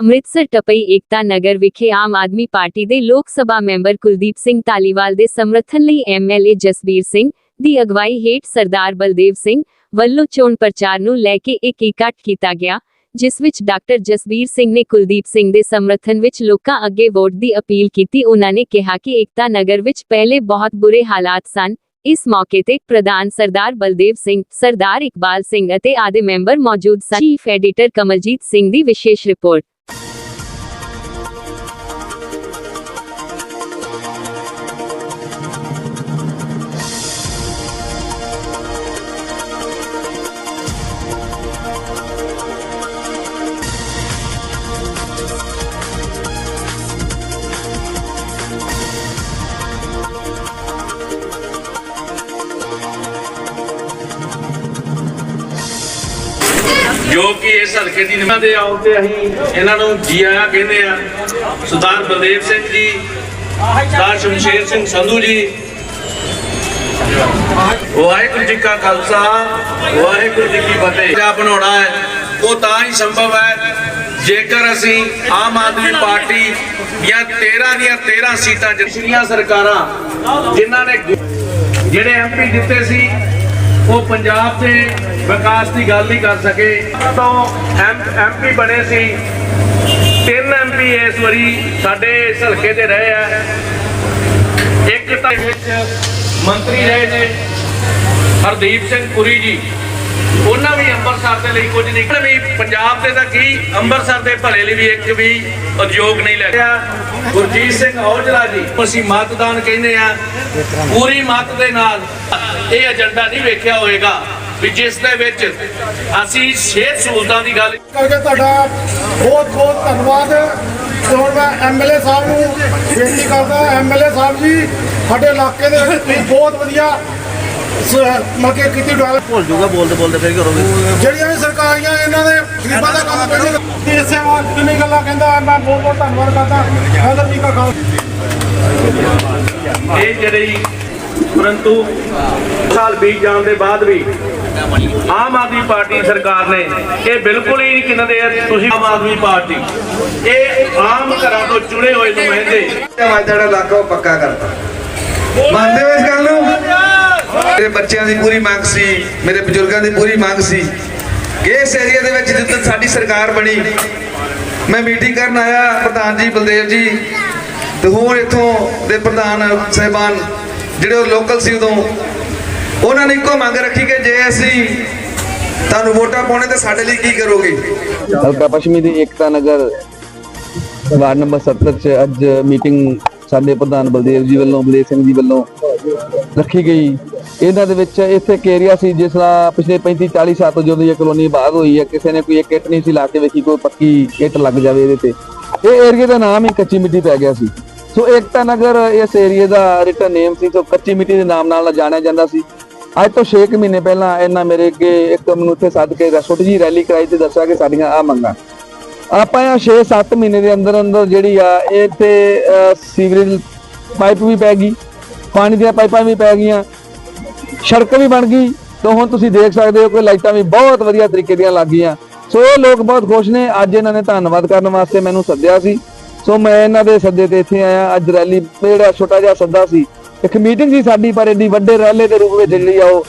ਅੰਮ੍ਰਿਤਸਰ ਟਪਈ ਏਕਤਾ ਨਗਰ ਵਿਖੇ ਆਮ ਆਦਮੀ ਪਾਰਟੀ ਦੇ ਲੋਕ ਸਭਾ ਮੈਂਬਰ ਕੁਲਦੀਪ ਸਿੰਘ ਧਾਲੀਵਾਲ ਦੇ ਸਮਰਥਨ ਲਈ ਐਮਐਲਏ ਜਸਬੀਰ ਸਿੰਘ ਦੀ ਅਗਵਾਈ ਹੇਠ ਸਰਦਾਰ ਬਲਦੇਵ ਸਿੰਘ ਵੱਲੋਂ ਚੋਣ ਪ੍ਰਚਾਰ ਨੂੰ ਲੈ ਕੇ ਇੱਕ ਇਕੱਠ ਕੀਤਾ ਗਿਆ। ਜਿਸ ਵਿੱਚ ਡਾਕਟਰ ਜਸਬੀਰ ਸਿੰਘ ਨੇ ਕੁਲਦੀਪ ਸਿੰਘ ਦੇ ਸਮਰਥਨ ਵਿੱਚ ਲੋਕਾਂ ਅੱਗੇ ਵੋਟ ਦੀ ਅਪੀਲ ਕੀਤੀ, ਉਹਨਾਂ ਨੇ ਕਿਹਾ ਕਿ ਏਕਤਾ ਨਗਰ ਵਿੱਚ ਪਹਿਲੇ ਬਹੁਤ ਬੁਰੇ ਹਾਲਾਤ ਸਨ। ਇਸ ਮੌਕੇ ਤੇ ਪ੍ਰਧਾਨ ਸਰਦਾਰ ਬਲਦੇਵ ਸਿੰਘ, ਸਰਦਾਰ ਇਕਬਾਲ ਸਿੰਘ ਅਤੇ ਆਦੇ ਮੈਂਬਰ ਮੌਜੂਦ ਸਨ। ਚੀਫ ਐਡੀਟਰ ਕਮਲਜੀਤ ਸਿੰਘ ਦੀ ਵਿਸ਼ੇਸ਼ ਰਿਪੋਰਟ। ਜੋ ਕਿ ਇਸ ਹਲਕੇ ਦੀ ਨਿਮਾ ਦੇ ਆਉ ਤੇ ਅਸੀਂ ਇਹਨਾਂ ਨੂੰ ਜੀ ਆਇਆਂ ਕਹਿੰਦੇ ਆ। ਸਰਦਾਰ ਬਲਦੇਵ ਸਿੰਘ ਜੀ, ਸਰਦਾਰ ਸ਼ਮਸ਼ੇਰ ਸਿੰਘ ਸੰਧੂ ਜੀ, ਵਾਹਿਗੁਰੂ ਜੀ ਕਾ ਖਾਲਸਾ, ਵਾਹਿਗੁਰੂ ਜੀ ਕੀ ਫਤਿਹ। ਜਿਹੜਾ ਬਣਾਉਣਾ ਹੈ, ਉਹ ਤਾਂ ਹੀ ਸੰਭਵ ਹੈ, ਜੇਕਰ ਅਸੀਂ ਆਮ ਆਦਮੀ ਪਾਰਟੀ ਦੀਆਂ 13 ਦੀਆਂ 13 ਸੀਟਾਂ ਜਿੱਤੀਆਂ ਸਰਕਾਰਾਂ, ਜਿਨ੍ਹਾਂ ਨੇ ਜਿਹੜੇ ਐਮਪੀ ਜਿੱਤੇ ਸੀ ਉਹ ਪੰਜਾਬ ਦੇ ਵਿਕਾਸ ਦੀ ਗੱਲ ਨਹੀਂ ਕਰ ਸਕੇ। ਤੋਂ ਐਮਪੀ ਬਣੇ ਸੀ। ਤਿੰਨ ਐਮਪੀ ਇਸ ਵਾਰੀ ਸਾਡੇ ਇਸ ਹਲਕੇ ਦੇ ਰਹੇ ਆ। ਇੱਕ ਤਾਂ ਵਿੱਚ ਮੰਤਰੀ ਰਹੇ ਨੇ ਹਰਦੀਪ ਸਿੰਘ ਪੁਰੀ ਜੀ। ਉਹਨਾਂ ਵੀ ਅੰਮ੍ਰਿਤਸਰ ਦੇ ਲਈ ਕੁਝ ਨਹੀਂ। ਵੀ ਪੰਜਾਬ ਦੇ ਤਾਂ ਕੀ, ਅੰਮ੍ਰਿਤਸਰ ਦੇ ਭਲੇ ਲਈ ਵੀ ਇੱਕ ਵੀ ਉਦਯੋਗ ਨਹੀਂ ਲੈ ਗਿਆ ਗੁਰਜੀਤ ਸਿੰਘ ਔਜਲਾ ਜੀ, ਅਸੀਂ ਮਤਦਾਨ ਕਹਿੰਦੇ ਆ ਪੂਰੀ ਮਤ ਦੇ ਨਾਲ ਇਹ ਏਜੰਡਾ ਨਹੀਂ ਵੇਖਿਆ ਹੋਵੇਗਾ ਵੀ ਜਿਸ ਦੇ ਵਿੱਚ ਅਸੀਂ ਸਿਹਤ ਸਹੂਲਤਾਂ ਦੀ ਗੱਲ ਕਰਕੇ ਤੁਹਾਡਾ ਬਹੁਤ ਬਹੁਤ ਧੰਨਵਾਦ। ਹੁਣ ਮੈਂ ਐਮਐਲਏ ਸਾਹਿਬ ਨੂੰ ਬੇਨਤੀ ਕਰਦਾ ਐਮਐਲਏ ਸਾਹਿਬ ਜੀ, ਸਾਡੇ ਇਲਾਕੇ ਦੇ ਵਿੱਚ ਬਹੁਤ ਵਧੀਆ ਮੱਕੇ ਕੀਤੀ ਡਿਵੈਲਪ ਭੁੱਲ ਜੂਗਾ ਬੋਲਦੇ ਬੋਲਦੇ ਫਿਰ ਕਰੋਗੇ? ਜਿਹੜੀਆਂ ਵੀ ਸਰਕਾਰੀਆਂ ਇਹਨਾਂ ਦੇ ਗਰੀਬਾਂ ਦਾ ਕੰਮ ਪਹਿਲੇ ਦੇਸ਼ ਸੇਵਾ ਕਿੰਨੀ ਗੱਲਾਂ ਕਹਿੰਦਾ ਮੈਂ ਬਹੁਤ ਬਹੁਤ ਧੰਨਵਾਦ ਕਰਦਾ। ਹੈਦਰ ਜੀ ਕਾ ਖਾਲਸਾ। ਇਹ ਜਿਹੜੀ ਪਰੰਤੂ ਸਾਲ ਬੀਤ ਜਾਣ ਦੇ ਬਾਅਦ ਵੀ ਆਮ ਆਦਮੀ ਪਾਰਟੀ ਸਰਕਾਰ ਨੇ ਇਹ ਬਿਲਕੁਲ ਹੀ ਨਹੀਂ ਤੁਸੀਂ ਆਮ ਆਦਮੀ ਪਾਰਟੀ। ਇਹ ਆਮ ਘਰਾਂ ਤੋਂ ਚੁਣੇ ਹੋਏ ਨੁਮਾਇੰਦੇ। ਵਾਜੜਾ ਇਲਾਕਾ ਉਹ ਪੱਕਾ ਕਰਤਾ। ਮੰਨਦੇ ਹੋ ਇਸ ਗੱਲ ਨੂੰ? ਮੇਰੇ ਬੱਚਿਆਂ ਦੀ ਪੂਰੀ ਮੰਗ ਸੀ, ਮੇਰੇ ਬਜ਼ੁਰਗਾਂ ਦੀ ਪੂਰੀ ਮੰਗ ਸੀ। ਕਿ ਇਸ ਏਰੀਆ ਦੇ ਵਿੱਚ ਜਦੋਂ ਸਾਡੀ ਸਰਕਾਰ ਬਣੀ, ਮੈਂ ਮੀਟਿੰਗ ਕਰਨ ਆਇਆ ਪ੍ਰਧਾਨ ਜੀ, ਬਲਦੇਵ ਜੀ। ਤੇ ਹੋਰ ਇੱਥੋਂ ਦੇ ਪ੍ਰਧਾਨ ਸਹਿਬਾਨ, ਜਿਹੜੇ ਉਹ ਲੋਕਲ ਸੀ ਉਦੋਂ, ਉਹਨਾਂ ਨੇ ਇੱਕੋ ਮੰਗ ਰੱਖੀ ਕਿ ਜੇ ਅਸੀਂ ਤੁਹਾਨੂੰ ਵੋਟਾਂ ਪਾਉਣੇ ਤੇ ਸਾਡੇ ਲਈ ਕੀ ਕਰੋਗੇ? ਹਲਕਾ ਪੱਛਮੀ ਦੀ ਏਕਤਾ ਨਗਰ ਵਾਰਡ ਨੰਬਰ 70 ਚ ਅੱਜ ਮੀਟਿੰਗ ਸਾਡੇ ਪ੍ਰਧਾਨ ਬਲਦੇਵ ਜੀ ਵੱਲੋਂ, ਬਲਦੇਵ ਸਿੰਘ ਜੀ ਵੱਲੋਂ ਰੱਖੀ ਗਈ। ਇਹਨਾਂ ਦੇ ਵਿੱਚ ਇੱਥੇ ਇੱਕ ਏਰੀਆ ਸੀ ਜਿਸ ਦਾ ਪਿਛਲੇ 35 40 ਸਾਲ ਤੋਂ ਜਦੋਂ ਇਹ ਕਲੋਨੀ ਬਾਹਰ ਹੋਈ ਹੈ, ਕਿਸੇ ਨੇ ਕੋਈ ਇੱਕ ਇੱਟ ਨਹੀਂ ਸੀ ਲਾ ਕੇ ਵੇਖੀ ਕੋਈ ਪੱਕੀ ਇੱਟ ਲੱਗ ਜਾਵੇ ਇਹਦੇ ਤੇ। ਇਹ ਏਰੀਆ ਦਾ ਨਾਮ ਹੀ ਕੱਚੀ ਮਿੱਟੀ ਪੈ ਗਿਆ ਸੀ। ਸੋ ਏਕਤਾ ਨਗਰ ਇਸ ਏਰੀਆ ਦਾ ਰਿਟਨ ਨੇਮ ਸੀ, ਸੋ ਕੱਚੀ ਮਿੱਟੀ ਦੇ ਨਾਮ ਨਾਲ ਜਾਣਿਆ ਜਾਂਦਾ ਸੀ। ਅੱਜ ਤੋਂ 6 ਮਹੀਨੇ ਪਹਿਲਾਂ ਇਹਨਾਂ ਮੇਰੇ ਅੱਗੇ ਇੱਕ ਮੈਨੂੰ ਇੱਥੇ ਸੱਦ ਕੇ ਛੋਟੀ ਜੀ ਰੈਲੀ ਕਰਾਈ ਤੇ ਦੱਸਿਆ ਕਿ ਸਾਡੀਆਂ ਆ ਮੰਗਾਂ। ਆਪਾਂ ਇਹ 6-7 ਮਹੀਨੇ ਦੇ ਅੰਦਰ ਅੰਦਰ ਜਿਹੜੀ ਆ ਇਹ ਇੱਥੇ ਸੀਵਰੇਜ ਪਾਈਪ ਵੀ ਪੈ ਗਈ, ਪਾਣੀ ਦੀਆਂ ਪਾਈਪਾਂ ਵੀ ਪੈ ਗਈਆਂ। ਸੜਕ ਵੀ ਬਣ ਗਈ। ਤਾਂ ਹੁਣ ਤੁਸੀਂ ਦੇਖ ਸਕਦੇ ਹੋ ਕਿ ਲਾਈਟਾਂ ਵੀ ਬਹੁਤ ਵਧੀਆ ਤਰੀਕੇ ਦੀਆਂ ਲੱਗ ਗਈਆਂ। ਸੋ ਲੋਕ ਬਹੁਤ ਖੁਸ਼ ਨੇ। ਅੱਜ ਇਹਨਾਂ ਨੇ ਧੰਨਵਾਦ ਕਰਨ ਵਾਸਤੇ ਮੈਨੂੰ ਸੱਦਿਆ ਸੀ। ਸੋ ਮੈਂ ਇਹਨਾਂ ਦੇ ਸੱਦੇ ਤੇ ਇੱਥੇ ਆਇਆ। ਅੱਜ ਰੈਲੀ ਜਿਹੜਾ ਛੋਟਾ ਜਿਹਾ ਸੱਦਾ ਸੀ। ਇੱਕ ਮੀਟਿੰਗ ਸੀ ਸਾਡੀ, ਪਰ ਏਡੀ ਵੱਡੇ ਰੈਲੇ ਦੇ ਰੂਪ ਵਿੱਚ ਜਿਹੜੀ ਆ ਉਹ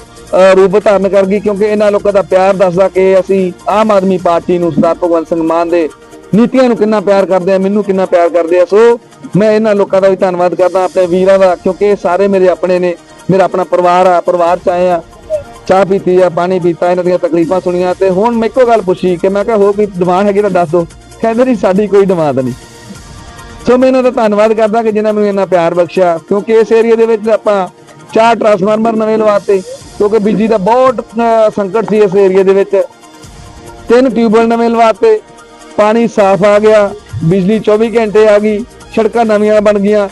ਰੂਪ ਧਾਰਨ ਕਰ ਗਈ। ਕਿਉਂਕਿ ਇਹਨਾਂ ਲੋਕਾਂ ਦਾ ਪਿਆਰ ਦੱਸਦਾ ਕਿ ਅਸੀਂ ਆਮ ਆਦਮੀ ਪਾਰਟੀ ਨੂੰ ਸਰਦਾਰ ਭਗਵੰਤ ਸਿੰਘ ਮਾਨ ਦੇ ਨੀਤੀਆਂ ਨੂੰ ਕਿੰਨਾ ਪਿਆਰ ਕਰਦੇ ਆ, ਮੈਨੂੰ ਕਿੰਨਾ ਪਿਆਰ ਕਰਦੇ ਆ। ਸੋ ਮੈਂ ਇਹਨਾਂ ਲੋਕਾਂ ਦਾ ਵੀ ਧੰਨਵਾਦ ਕਰਦਾ, ਆਪਣੇ ਵੀਰਾਂ ਦਾ, ਕਿਉਂਕਿ ਇਹ ਸਾਰੇ ਮੇਰੇ ਆਪਣੇ ਨੇ। ਮੇਰਾ ਆਪਣਾ ਪਰਿਵਾਰ ਆ, ਪਰਿਵਾਰ ਚ ਆਏ ਆ, ਚਾਹ ਪੀਤੀ ਆ, ਪਾਣੀ ਪੀਤਾ, ਇਹਨਾਂ ਦੀਆਂ ਤਕਲੀਫਾਂ ਸੁਣੀਆਂ ਤੇ ਹੁਣ ਮੈਂ ਇੱਕੋ ਗੱਲ ਪੁੱਛੀ ਕਿ ਮੈਂ ਕਿਹਾ ਹੋ ਕੋਈ ਡਿਮਾਂਡ ਹੈਗੀ ਤਾਂ ਦੱਸ ਦਿਓ ਕਹਿੰਦੇ ਨਹੀਂ, ਸਾਡੀ ਕੋਈ ਡਿਮਾਂਡ ਨਹੀਂ। ਸੋ ਮੈਂ ਇਹਨਾਂ ਦਾ ਧੰਨਵਾਦ ਕਰਦਾ ਕਿ ਜਿਨ੍ਹਾਂ ਮੈਨੂੰ ਇੰਨਾ ਪਿਆਰ ਬਖਸ਼ਿਆ, ਕਿਉਂਕਿ ਇਸ ਏਰੀਆ ਦੇ ਵਿੱਚ ਆਪਾਂ ਚਾਰ ਟਰਾਂਸਫਾਰਮਰ ਨਵੇਂ ਲਵਾਤੇ, ਕਿਉਂਕਿ ਬਿਜਲੀ ਦਾ ਬਹੁਤ ਸੰਕਟ ਸੀ ਇਸ ਏਰੀਆ ਦੇ ਵਿੱਚ। ਤਿੰਨ ਟਿਊਬਵੈਲ ਨਵੇਂ ਲਵਾਤੇ, ਪਾਣੀ ਸਾਫ਼ ਆ ਗਿਆ, ਬਿਜਲੀ 24 ਘੰਟੇ ਆ ਗਈ, ਸੜਕਾਂ ਨਵੀਆਂ ਬਣ ਗਈਆਂ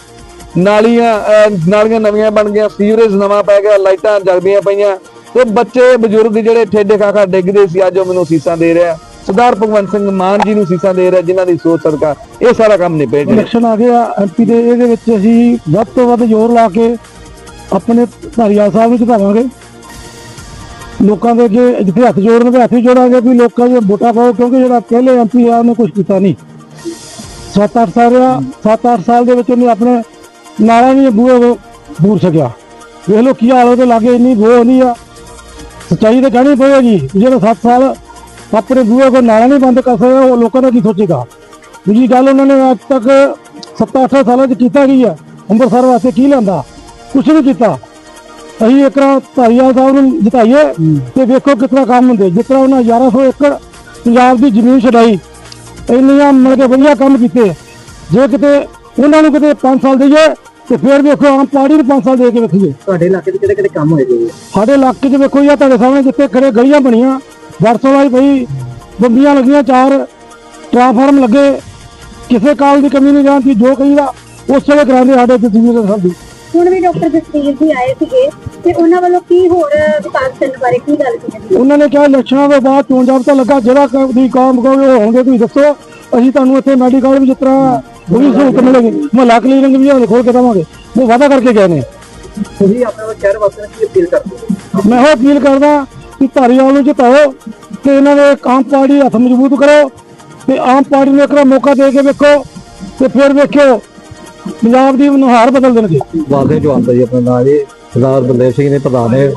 ਨਾਲੀਆਂ ਨਾਲੀਆਂ ਨਵੀਆਂ ਬਣ ਗਈਆਂ, ਸੀਵਰੇਜ ਨਵਾਂ ਪੈ ਗਿਆ, ਲਾਈਟਾਂ ਜਗਦੀਆਂ ਪਈਆਂ। ਤੇ ਬੱਚੇ, ਬਜ਼ੁਰਗ ਜਿਹੜੇ ਠੇਡੇ ਖਾਖਾ ਡਿੱਗਦੇ ਸੀ, ਅੱਜ ਉਹ ਮੈਨੂੰ ਸੀਸਾਂ ਦੇ ਰਿਹਾ। ਸਰਦਾਰ ਭਗਵੰਤ ਸਿੰਘ ਮਾਨ ਜੀ ਨੂੰ ਸੀਸਾਂ ਦੇ ਰਿਹਾ, ਜਿਨ੍ਹਾਂ ਦੀ ਸੋਚ ਸਦਕਾ ਇਹ ਸਾਰਾ ਕੰਮ ਨਿਬੇੜ ਰਿਹਾ। ਇਲੈਕਸ਼ਨ ਆ ਗਿਆ ਐਮਪੀ ਦੇ ਇਹਦੇ ਵਿੱਚ ਅਸੀਂ ਵੱਧ ਤੋਂ ਵੱਧ ਜ਼ੋਰ ਲਾ ਕੇ ਆਪਣੇ ਧਾਰੀਵਾਲ ਸਾਹਿਬ ਨੂੰ ਜਿਤਾਵਾਂਗੇ ਲੋਕਾਂ ਦੇ ਅੱਗੇ ਜਿੱਥੇ ਹੱਥ ਜੋੜਨ ਦੇ ਹੱਥ ਹੀ ਜੋੜਾਂਗੇ ਵੀ ਲੋਕਾਂ ਦੇ ਵੋਟਾਂ ਪਾਓ, ਕਿਉਂਕਿ ਜਿਹੜਾ ਪਹਿਲੇ ਐਮਪੀ ਆ, ਉਹਨੇ ਕੁਝ ਕੀਤਾ ਨਹੀਂ। 7-8 ਸਾਲ ਆ 7-8 ਸਾਲ ਦੇ ਵਿੱਚ ਉਹਨੇ ਆਪਣੇ ਨਾਲਾਂ ਨਹੀਂ ਬੂਹੇ ਬੂਰ ਸਕਿਆ ਵੇਖ ਲਓ ਕੀ ਹਾਲ ਉਹਦੇ ਲਾਗੇ, ਇੰਨੀ ਬੋਹ ਨਹੀਂ ਆ। ਸੱਚਾਈ ਤਾਂ ਕਹਿਣੀ ਪਏਗੀ ਜਿਹੜਾ 7 ਸਾਲ ਆਪਣੇ ਬੂਹੇ ਕੋ ਨਾਲਾ ਨਹੀਂ ਬੰਦ ਕਰ ਸਕਿਆ, ਉਹ ਲੋਕਾਂ ਦਾ ਕੀ ਸੋਚੇਗਾ? ਦੂਜੀ ਗੱਲ ਉਹਨਾਂ ਨੇ ਅੱਜ ਤੱਕ 7-8 ਸਾਲਾਂ 'ਚ ਕੀਤਾ ਕੀ ਆ? ਅੰਮ੍ਰਿਤਸਰ ਵਾਸਤੇ ਕੀ ਲੈਂਦਾ ਕੁਛ ਨਹੀਂ ਕੀਤਾ। ਅਸੀਂ ਇੱਕ ਵਾਰ ਧਾਰੀਵਾਲ ਸਾਹਿਬ ਨੂੰ ਜਿਤਾਈਏ ਤੇ ਵੇਖੋ ਕਿਤਨਾ ਕੰਮ ਹੁੰਦੇ। ਜਿਸ ਤਰ੍ਹਾਂ ਉਹਨਾਂ 1100 ਏਕੜ ਪੰਜਾਬ ਦੀ ਜ਼ਮੀਨ ਛਡਾਈ, ਇੰਨੀਆਂ ਮਿਲ ਕੇ ਵਧੀਆ ਕੰਮ ਕੀਤੇ। ਜੇ ਕਿਤੇ ਉਹਨਾਂ ਨੂੰ ਕਿਤੇ 5 ਸਾਲ ਦੇਈਏ ਤੇ ਫਿਰ ਵੇਖੋ ਆਮ ਪਾਰਟੀ ਨੂੰ 5 ਸਾਲ ਦੇ ਕੇ ਵੇਖੀਏ ਤੁਹਾਡੇ ਇਲਾਕੇ 'ਚ ਕਿਹੜੇ ਕਿਹੜੇ ਕੰਮ ਹੋਏ ਜੀ? ਸਾਡੇ ਇਲਾਕੇ 'ਚ ਵੇਖੋ ਜੀ ਆਹ ਤੁਹਾਡੇ ਸਾਹਮਣੇ ਜਿੱਥੇ ਖੜੇ ਗਲੀਆਂ ਬਣੀਆਂ ਵਰਸੋਂ ਵਾਲੀ ਪਈ ਬੰਬੀਆਂ ਲੱਗੀਆਂ ਚਾਰ ਟ੍ਰਾਂਸਫਾਰਮ ਲੱਗੇ ਕਿਸੇ ਕਾਲ ਦੀ ਕਮੀ ਨਹੀਂ ਜਾਂਦੀ ਜੋ ਕਹੀਦਾ ਉਸ ਵੇਲੇ ਕਰਾਉਂਦੇ ਸਾਡੇ ਤਸਵੀਰ ਸਾਡੀ। ਹੁਣ ਵੀ ਡਾਕਟਰ ਜਸਵੀਰ ਜੀ ਆਏ ਸੀਗੇ ਤੇ ਉਹਨਾਂ ਵੱਲੋਂ ਕੀ ਹੋਰ ਵਿਕਾਸ ਕਰਨ ਬਾਰੇ ਕੀ ਗੱਲ ਕੀਤੀ ਉਹਨਾਂ ਨੇ ਕਿਹਾ ਇਲੈਕਸ਼ਨਾਂ ਤੋਂ ਬਾਅਦ ਚੋਣ ਜਾਬਤਾ ਲੱਗਾ ਜਿਹੜਾ ਕ- ਤੁਸੀਂ ਕੰਮ ਕਹੋਗੇ ਉਹ ਹੋਣਗੇ ਤੁਸੀਂ ਦੱਸੋ। ਅਸੀਂ ਤੁਹਾਨੂੰ ਇੱਥੇ ਮੈਡੀਕਲ ਵੀ ਜਿਸ ਤਰ੍ਹਾਂ ਪੂਰੀ ਸਹੂਲਤ ਮਿਲੇਗੀ। ਮਹੱਲਾ ਕਲੀਨਿਕ ਵੀ ਅਸੀਂ ਖੋਲ ਕੇ ਦੇਵਾਂਗੇ। ਉਹ ਵਾਅਦਾ ਕਰਕੇ ਗਏ ਨੇ। ਤੁਸੀਂ ਆਪਣੇ ਸ਼ਹਿਰ ਵਾਸੀਆਂ ਨੂੰ ਕੀ ਅਪੀਲ ਕਰਦੇ ਹੋ? ਮੈਂ ਉਹ ਅਪੀਲ ਕਰਦਾ ਕਿ ਧਾਰੀਵਾਲ ਨੂੰ ਜਿਤਾਓ ਤੇ ਇਹਨਾਂ ਦੇ ਆਮ ਪਾਰਟੀ ਦੇ ਹੱਥ ਮਜ਼ਬੂਤ ਕਰੋ ਤੇ ਆਮ ਪਾਰਟੀ ਨੂੰ ਇੱਕ ਵਾਰ ਮੌਕਾ ਦੇ ਕੇ ਵੇਖੋ ਤੇ ਫਿਰ ਵੇਖਿਓ ਪੰਜਾਬ ਦੀ ਨੁਹਾਰ ਬਦਲ ਦੇਣਗੇ। ਵਾਲਦੇ ਜੋ ਆਂਦਾ ਜੀ ਆਪਣਾ ਨਾਂ ਜੀ ਸਰਦਾਰ ਬਲਦੇਵ ਸਿੰਘ ਨੇ ਪ੍ਰਧਾਨ ਨੇ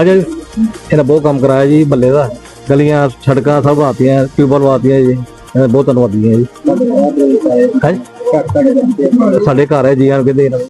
ਅੱਜ ਇਹਨਾਂ ਬਹੁਤ ਕੰਮ ਕਰਾਇਆ ਜੀ ਬੱਲੇ ਦਾ ਗਲੀਆਂ ਸੜਕਾਂ ਸਭ ਆਤੀਆਂ ਟਿਊਬਲ ਆਤੀਆਂ ਜੀ। ਬਹੁਤ ਧੰਨਵਾਦੀ ਹਾਂ ਜੀ ਹੈਂ? ਸਾਡੇ ਘਰ ਹੈ ਜੀ ਆਣ ਕੇ